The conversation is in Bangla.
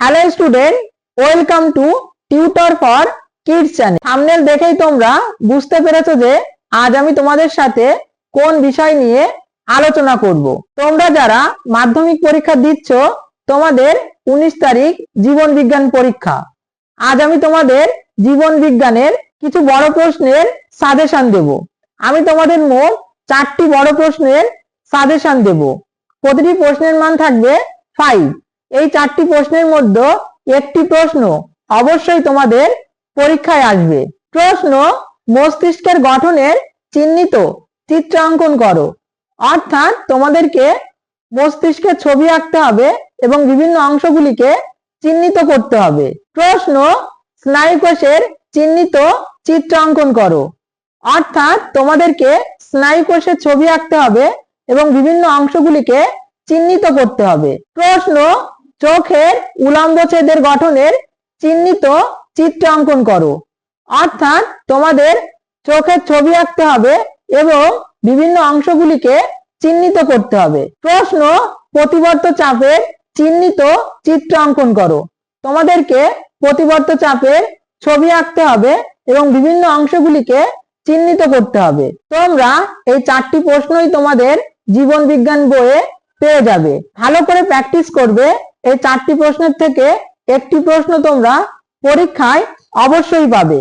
Hello student welcome to tutor for kids channel thumbnail দেখেই তোমরা বুঝতে পেরেছ যে আজ আমি তোমাদের সাথে কোন বিষয় নিয়ে আলোচনা করব। তোমরা যারা মাধ্যমিক পরীক্ষা দিচ্ছ, তোমাদের উনিশ তারিখ জীবন বিজ্ঞান পরীক্ষা। আজ আমি তোমাদের জীবন বিজ্ঞানের কিছু বড় প্রশ্নের সাজেশন দেব। আমি তোমাদের মোট চারটি বড় প্রশ্নের সাজেশন দেব। প্রতিটি প্রশ্নের মান থাকবে ফাইভ এই চারটি প্রশ্নের মধ্যে একটি প্রশ্ন অবশ্যই তোমাদের পরীক্ষায় আসবে। প্রশ্ন, মস্তিষ্কের গঠনের চিহ্নিত চিত্রাঙ্কন করো। অর্থাৎ তোমাদেরকে মস্তিষ্কের ছবি আঁকতে হবে এবং বিভিন্ন অংশগুলিকে চিহ্নিত করতে হবে। প্রশ্ন, স্নায়ুকোষের চিহ্নিত চিত্রাঙ্কন করো। অর্থাৎ তোমাদেরকে স্নায়ুকোষের ছবি আঁকতে হবে এবং বিভিন্ন অংশগুলিকে চিহ্নিত করতে হবে। প্রশ্ন চোখের উলম্ব ছেদের গঠনের চিহ্নিত চিত্র অঙ্কন করো। অর্থাৎ তোমাদের চোখের ছবি আঁকতে হবে এবং বিভিন্ন অংশগুলিকে চিহ্নিত করতে হবে। প্রশ্ন প্রতিবর্ত চাপের চিহ্নিত চিত্র অঙ্কন করো। তোমাদেরকে প্রতিবর্ত চাপের ছবি আঁকতে হবে এবং বিভিন্ন অংশগুলিকে চিহ্নিত করতে হবে। তোমরা এই চারটি প্রশ্নই তোমাদের জীবন বিজ্ঞান বইয়ে পেয়ে যাবে। ভালো করে প্র্যাকটিস করবে এই চারটি প্রশ্নের থেকে একটি প্রশ্ন তোমরা পরীক্ষায় অবশ্যই পাবে।